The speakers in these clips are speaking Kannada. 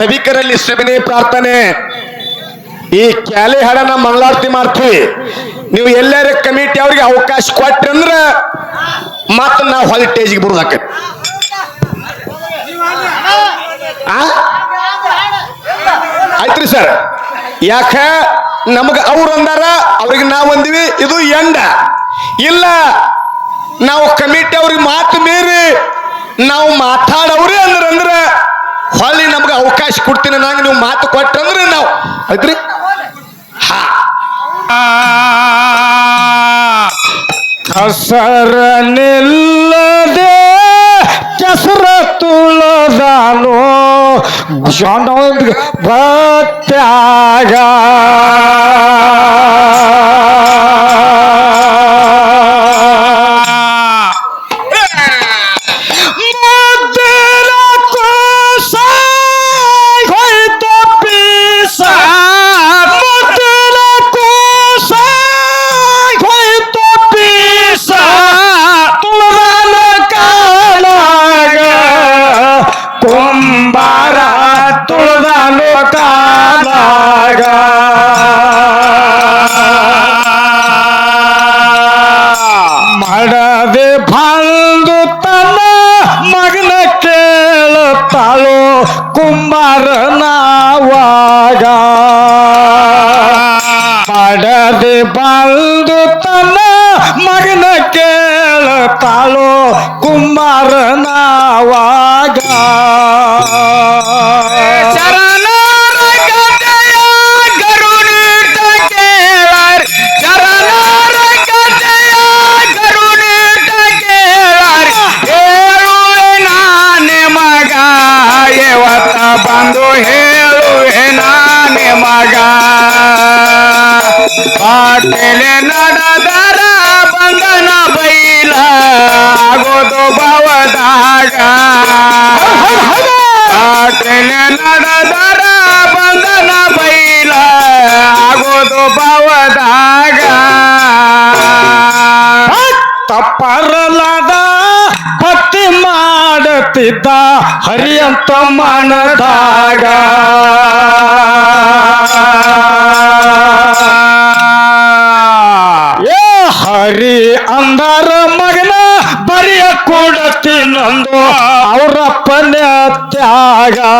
ಸಭಿಕರಲ್ಲಿ ಶ್ರಮಣೆ ಪ್ರಾರ್ಥನೆ. ಈ ಕ್ಯಾಲಿ ಹಾಡನ್ನ ಮಂಗಳಾರತಿ ಮಾಡ್ತೀವಿ. ನೀವು ಎಲ್ಲರ ಕಮಿಟಿ ಅವ್ರಿಗೆ ಅವಕಾಶ ಕೊಟ್ರಿ ಅಂದ್ರ ಮತ್ತ ನಾವು ಹೊಲ ಟೇಜಿಗೆ ಬರುದಾಕ ಆಯ್ತ್ರಿ ಸರ್ ಯಾಕ? ನಮಗ ಅವ್ರು ಅಂದಾರ, ಅವ್ರಿಗೆ ನಾವು ಅಂದಿವಿ, ಇದು ಎಂಡ. ಇಲ್ಲ, ನಾವು ಕಮಿಟಿ ಅವ್ರಿಗೆ ಮಾತು ಮೀರಿ, ನಾವು ಮಾತಾಡವ್ರಿ ಅಂದ್ರ ಅಂದ್ರ ನಮ್ಗೆ ಅವಕಾಶ ಕೊಡ್ತೀನಿ ನಂಗೆ ನೀವು ಮಾತು ಕೊಟ್ಟಂದ್ರೆ ನಾವು. ಆಯ್ತ್ರಿ? ಹಾ. ಕಸರ ನಿಲ್ಲದೆ ಕೆಸರ ತುಳದಾನು ಜನ ಭತ್ಯಾಗ ಕುಂಬಾರನವಾಗ ಶರಣರ ಪಾಟಲೆ ನಡೆದರ ಬಂಧನ ಬೈಲ, ಆಗೋದು ಭವದಾಗ. ಮೇಲೆ ನಡೆದರ ಬಂಧನ ಬೈಲ, ಆಗೋದು ಭವದಾಗ. ತಪ್ಪರಲಾದ ಭಕ್ತಿ ಮಾಡುತ್ತಿದ್ದ ಹರಿಯಂತ ಮನದಾಗ. God. Uh,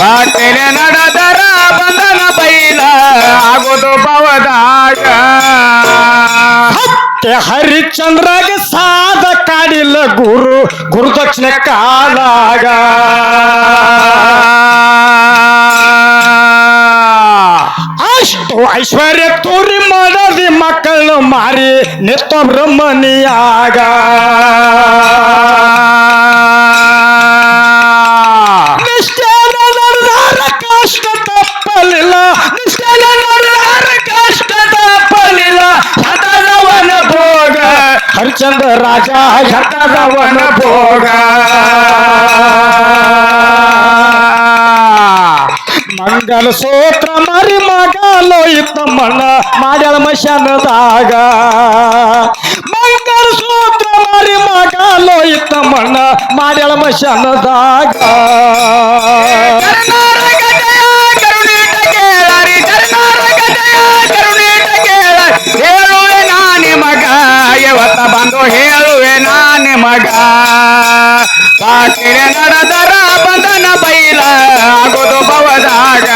ಬಾಟಲೆ ನಡೆದರ ಬಂದನ ಬೈಲ ಆಗೋದು ಪವದಾಗ ಹರಿಶ್ಚಂದ್ರಗೆ ಸಾಧ ಕಾಡಿಲ್ಲ ಗುರು ಗುರುದಕ್ಷಿಣೆ ಕಾಲಾಗ. ಅಷ್ಟು ಐಶ್ವರ್ಯ ತೋರಿ ಮಾಡದಿ ಮಕ್ಕಳು ಮಾರಿ ನಿತ್ತ ಬ್ರಹ್ಮನಿಯಾಗ. ಹರಿಚಂದ್ರ ರಾಜ ಹಠದವನ ಭೋಗ. ಮಂಗಲ ಸೂತ್ರ ಮರಿ ಮಗ ಲೋಯಿತ ಮಣ್ಣ ಮಾಡ್ಯಾಳ ಮಶಾನದಾಗ. ಮಂಗಲ ಸೂತ್ರ ಮರಿ ಮಗ ಲೋಯಿತ ಮಣ್ಣ ಮಾಡ್ಯಾಳ ಮಶಾನದಾಗ. ನಿಮಗ ಪಾಟಿಲೆ ನಡೆದರ ಬಂಧನ ಬೈಲ ಆಗೋದು ಭವದಾಗ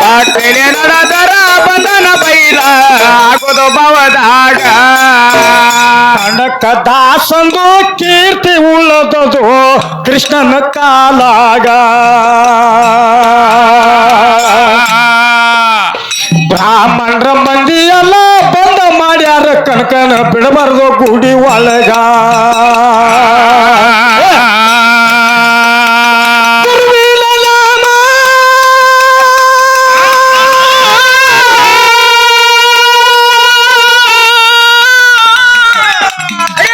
ಪಾಟಿಲೆ ನಡೆದರ ಬಂಧನ ಬೈಲ ಆಗೋದು ಭವದಾಗ ಕನಕ ದಾಸಂದು ಕೀರ್ತಿ ಉಳ್ಳದದು ಕೃಷ್ಣನ ಕಾಲಾಗ ಮಾಡ್ಯಾರ ಕನಕನ ಬಿಡಬಾರ್ದು ಗುಡಿ ಒಳಗ ಗುರುವಿನ ನಾಮ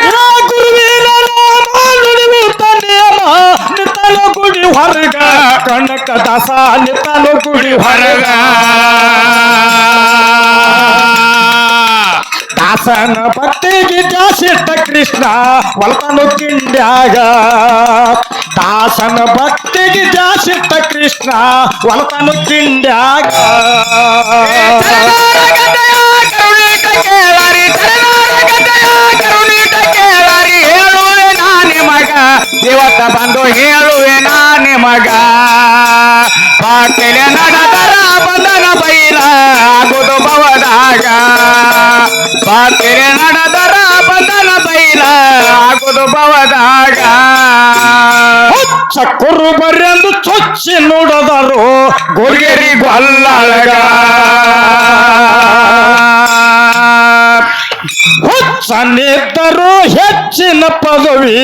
ಯಾ ಗುರುವಿನ ನಾಮ ನುಡಿಯುತ್ತ ನಿಯಮ ನಿತ್ತಲು ಗುಡಿ ಹೊರಗ ಕನಕ ದಾಸ ನಿತ್ತಲು ಗುಡಿ ಹೊರಗ ದಾಸನ ಭಕ್ತಿಗೆ ಜಾಸಿಟ್ಟ ಕೃಷ್ಣ ಒಲ್ತನು ಕಿಂಡ್ಯಾಗ ದಾಸನ ಭಕ್ತಿಗೆ ಜಾಸಿಟ್ಟ ಕೃಷ್ಣ ಒಲ್ತನು ಕೇಳರಿ ಹೇಳುವೆ ನಿಮಗ. ಇವತ್ತ ಬಂದು ಹೇಳುವೆ ನಾ ನಿಮಗ. ಪಾಟಿಲೆ ನಡೆದರ ಬಂಧನ ಬೈಲ ಆಗುದು ಭವದಾಗ. ಪಾಟಿಲೆ ನಡೆದರ ಬಂಧನ ಬೈಲ ಆಗುದು ಭವದಾಗ. ಹುಚ್ಚ ಕುರುಬರೆಂದು ಚೊಚ್ಚಿ ನೋಡದರು ಗುರಿಗೆರಿ ಗೊಲ್ಲಳಗ ಹುಚ್ಚನಿದ್ದರು ಹೆಚ್ಚಿನ ಪದವಿ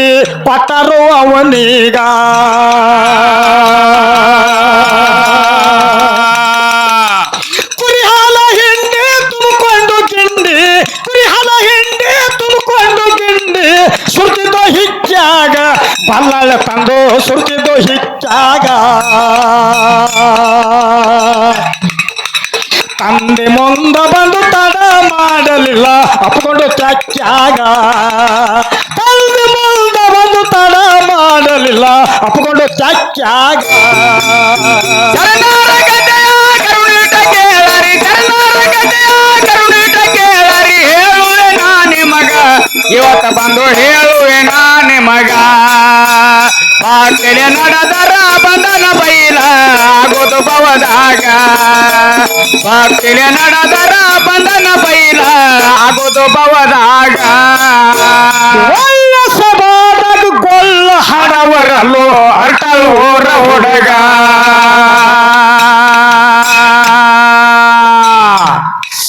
ಪಟರು ಅವನೀಗ. ಬಲ್ಲಾಳ ತಂದು ಸುರ್ತಿದ್ದು ಹಿಚ್ಚಾಗ ತಂದೆ ಮುಂದ ಬಂದು ತಡ ಮಾಡಲಿಲ್ಲ ಅಪ್ಕೊಂಡು ಚಚ್ಚಾಗ ತಂದೆ ಮುಂದ ಬಂದು ತಡ ಮಾಡಲಿಲ್ಲ ಅಪ್ಕೊಂಡು ಚಚ್ಚಾಗ ಚರಣರ ಗದ್ದೆಯ ಕರುಣಿತ ಕೇಳರಿ ಚರಣರ ಗದ್ದೆಯ ಪಾಟಲೆ ನಡೆದರ ಬದನ ಬೈಲ ಆಗೋದು ಬವದಾಗ ನಡೆದರ ಬಂಧನ ಬೈಲ ಆಗೋದು ಬವದಾಗ ಹುಡುಗ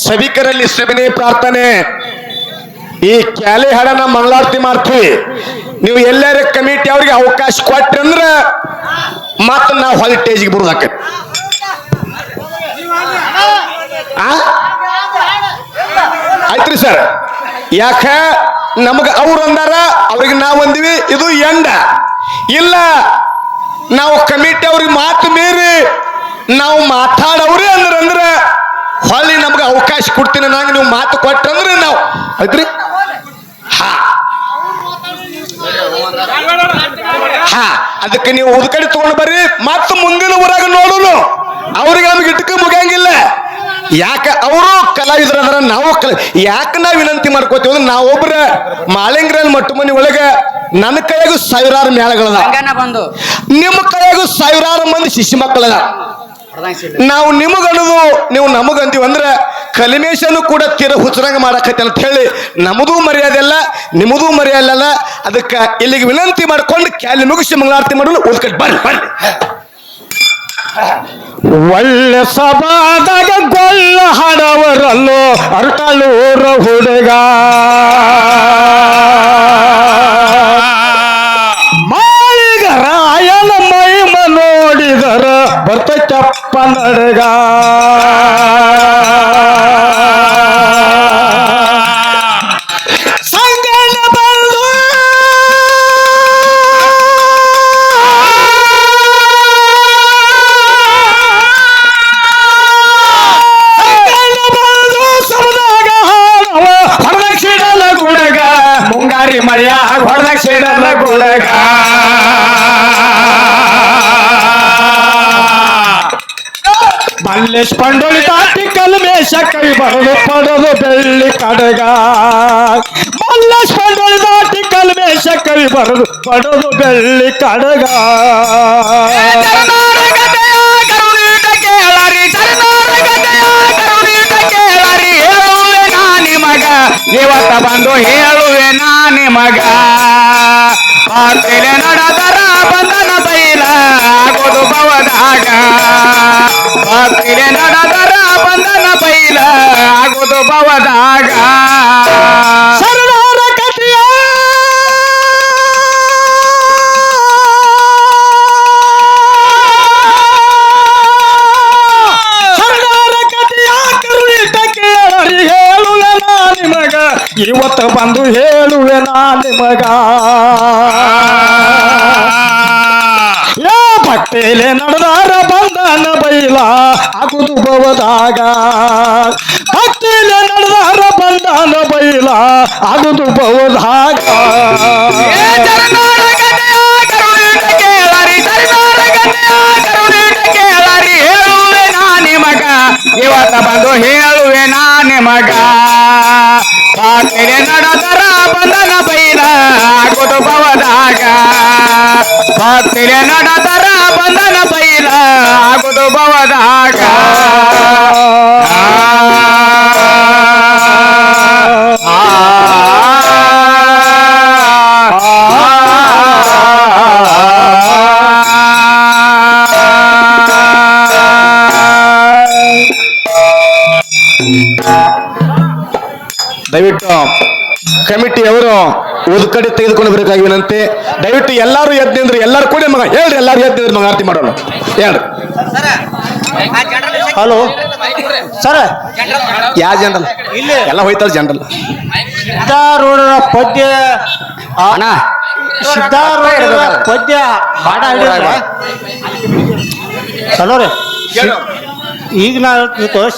ಸಭಿಕರಲ್ಲಿ ಸವಿನಯ ಪ್ರಾರ್ಥನೆ. ಈ ಕ್ಯಾಲಿ ಹಾಡನ್ನ ಮಂಗಳಾರತಿ ಮಾಡ್ತೀವಿ. ನೀವು ಎಲ್ಲರ ಕಮಿಟಿ ಅವ್ರಿಗೆ ಅವಕಾಶ ಕೊಟ್ರಿ ಅಂದ್ರ ಮತ್ತ ನಾವು ಹೊಲ ಟೇಜಿಗೆ ಬರುದಾಕ ಆಯ್ತ್ರಿ ಸರ್ ಯಾಕ? ನಮಗ ಅವ್ರು ಅಂದಾರ, ಅವ್ರಿಗೆ ನಾವು ಅಂದಿವಿ, ಇದು ಎಂಡ. ಇಲ್ಲ, ನಾವು ಕಮಿಟಿ ಅವ್ರಿಗೆ ಮಾತು ಮೀರಿ, ನಾವು ಮಾತಾಡವ್ರಿ ಅಂದ್ರ ಅಂದ್ರ ಹೊಳ್ಳಿ ನಮ್ಗೆ ಅವಕಾಶ ಕೊಡ್ತೀನಿ ನಂಗೆ ನೀವು ಮಾತು ಕೊಟ್ಟಂದ್ರೆ ನಾವು. ಐತ್ರಿ ಹಾ. ಹಾ. ಅದಕ್ಕೆ ನೀವು ಉದ್ಕಡೆ ತಗೊಂಡು ಬರ್ರಿ ಮತ್ತೆ ಮುಂದಿನ ಊರಾಗ ನೋಡೋನು. ಅವ್ರಿಗೆ ನಮ್ಗೆ ಇಟ್ಕ ಮುಗಿಯಂಗಿಲ್ಲ. ಯಾಕ ಅವರು ಅದರ ನಾವು ಕಲ ಯಾಕೆ ನಾವು ವಿನಂತಿ ಮಾಡ್ಕೋತೀವಿ ಅಂದ್ರೆ ನಾವೊಬ್ರ ಮಾಳಿಂಗ್ರಲ್ಲಿ ಮಟ್ಟು ಮನೆ ಒಳಗೆ ನನ್ನ ಕೈಯಾಗೂ ಸಾವಿರಾರು ಮೇಳಗಳದ. ನಿಮ್ಮ ಕೈಯಾಗೂ ಸಾವಿರಾರು ಮಂದಿ ಶಿಶು ಮಕ್ಕಳದ. ನಾವು ನಿಮಗನ್ನೋದು ನೀವು ನಮಗಂತೀವಿ ಅಂದ್ರೆ ಕಲಿಮೇಶನು ಕೂಡ ತೀರ ಹುಚ್ಚರಂಗ ಮಾಡಕತ್ತೆ ಅಂತ ಹೇಳಿ ನಮದೂ ಮರ್ಯಾದೆ ಅಲ್ಲ ನಿಮ್ಮದೂ ಮರ್ಯಾದೆ ಅಲ್ಲ. ಅದಕ್ಕೆ ಇಲ್ಲಿಗೆ ವಿನಂತಿ ಮಾಡ್ಕೊಂಡು ಕ್ಯಾಲಿ ಮುಗಿಸಿ ಮಂಗಳಾರತಿ ಮಾಡಲು ಉದ್ಕಟ್ಟು ಬರ್ರಿ ಬರ್ರಿ. ಒಳ್ಳೆ ಸಭಾದಾಗ ಗೊಲ್ಲ ಹಾಡವರಲ್ಲೋ ಅರ್ಟಳೂರ ಹುಡುಗ. பன்னடுகா ಮಲ್ಲೇಶ್ ಪಂಡೋಳಿ ತಾಟಿ ಕಲ್ಮೇಶ ಕೈ ಬರಲು ಪಡದು ಬೆಳ್ಳಿ ಕಡಗ. ಮಲ್ಲೇಶ್ ಪಂಡೋಳಿ ತಾಟಿ ಕಲ್ಮೇಶ ಕೈ ಬರಲು ಪಡದು ಬೆಳ್ಳಿ ಕಡಗ. ಇವತ್ತ ಬಂದು ಹೇಳುವೆ ನಾ ನಿಮಗ. ಪಾತ್ರೆಲೆ ನಡೆದರ ಬಂಧನ ಬೈಲ ಆಗೋದು ಭವದಾಗ ಪಾತ್ರೆಲೆ ನಡೆದರ ಬಂಧನ ಬೈಲ ಆಗೋದು ಇವತ್ತು ಬಂದು ಹೇಳುವೆ ನಾ ನಿಮಗ. ಬಟ್ಟೆಲೆ ನಡೆದಾರ ಬಂದನ ಬೈಲ ಆಗುದು ಬವದಾಗ. ಬಟ್ಟೆಲೆ ನಡೆದಾರ ಬಂದನ ಬೈಲ ಆಗುದು ಬವದಾಗ. ಇವತ್ತ ಬಂದು ಹೇಳುವೆ ನಾ ನಿಮಗ. ಪಾತ್ರೆ ನಡೆದರ ಬಂಧನ ಬೈಲ ಆಗುದು ಭವದಾಗ ಪಾತ್ರೆ ನಡೆದರ ಬಂಧನ ಬೈಲ ಆಗುದು ದಯವಿಟ್ಟು ಕಮಿಟಿಯವರು ಕಡೆ ತೆಗೆದುಕೊಂಡು ಬರಬೇಕಾಗಿವನಂತೆ ದಯವಿಟ್ಟು ಎಲ್ಲರೂ ಎದ್ದು ನಿಂದ್ರಿ ಎಲ್ಲರೂ ಕೂಡ ಮಗ ಹೇಳ್ರಿ ಎಲ್ಲರೂ ಎದ್ದು ನಿಂದ್ರಿ ಮಗ ಆರತಿ ಮಾಡೋಣ. ಹೇಳ್ರಿ. ಹಲೋ ಸರ್ ಯಾವ ಜನರಲ್ ಇಲ್ಲಿ. ಎಲ್ಲ ಹೋಯ್ತಾರ ಜನರಲ್ ಸಿದ್ಧಾರೂಢರ ಪದ್ಯ ಅಣ್ಣ. ಸಿದ್ಧಾರೂಢರ ಪದ್ಯ ಹಾಡ ಹಿಡಿದ್ರ. ಹಲೋ ರೀ. ಈಗ ನಾವು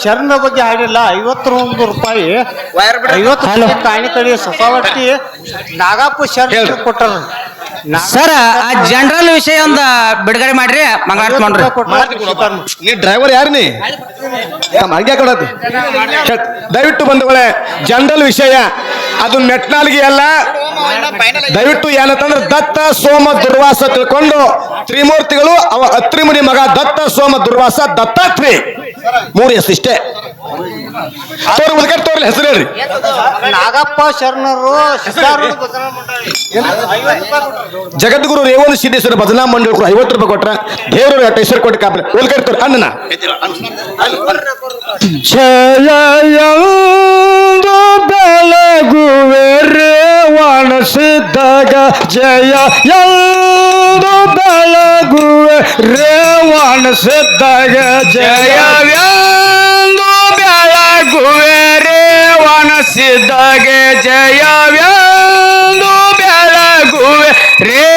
ಶರಣ ಬಗ್ಗೆ ಹಾಡಿಲ್ಲ ಐವತ್ತೊಂದು ರೂಪಾಯಿ ಐವತ್ತು ರೂಪಾಯಿ ಕಾಣಿ ಕಡಿ ಸಫಾವಟ್ಟಿ ನಾಗಪ್ಪ ಶರಣ ಕೊಟ್ಟರು. ಸರ್ ಆ ಜನರಲ್ ವಿಷಯ ಒಂದ ಬಿಡುಗಡೆ ಮಾಡ್ರಿ ಮಂಗಾರ ಮಾಡ್ರಿ ನೀ ಡ್ರೈವರ್ ಯಾರು ನೀ? ಹಂಗೆ ದಯವಿಟ್ಟು ಬಂಧುಗಳೇ ಜನರಲ್ ವಿಷಯ. ಅದು ಮೆಟ್ನಾಲ್ಗಿ ಅಲ್ಲ. ದಯವಿಟ್ಟು ಏನಂತಂದ್ರೆ ದತ್ತ ಸೋಮ ದುರ್ವಾಸ ತಿಳ್ಕೊಂಡು ತ್ರಿಮೂರ್ತಿಗಳು ಅವ ಅತ್ರಿಮುನಿ ಮಗ ದತ್ತ ಸೋಮ ದುರ್ವಾಸ ದತ್ತಾತ್ರಿ ಮೂರು ಎಸ್ ಇಷ್ಟೇ. ತೋರಿ ಮುದುಕ ತೋರಿ ಹೆಸರು ಹೇಳ್ರಿ. ನಾಗಪ್ಪ ಶರಣರು. ಜಗದ್ಗುರು ರೇವಣ ಸಿದ್ದೇಶ್ವರ ಭಜನಾ ಮಂಡಳಿ ಐವತ್ತು ರೂಪಾಯಿ ಕೊಟ್ರ. ದೇವರು ಅಟ್ಟ ಹೆಸರು ಕೊಟ್ಟು ಕಾಪ್ರೆ ಉಳ್ಕೈತವ್ರಿ ಅಣ್ಣನ. ಅಣ್ಣ ಬೆಳಗುವೆ ರೇವಣ ಸಿದ್ದಾಗ ಜಯ ಬೆಳಗುವೆ ರೇವಣ ಸಿದ್ದಾಗ ಜಯ ಬೆಳಗುವೆರೆ ಬೆಳಗುವೆ ರೇವಣ ಸಿದ್ಧಗೆ ಜಯವ್ಯಂದು ಬೆಳಗುವೆ ರೇ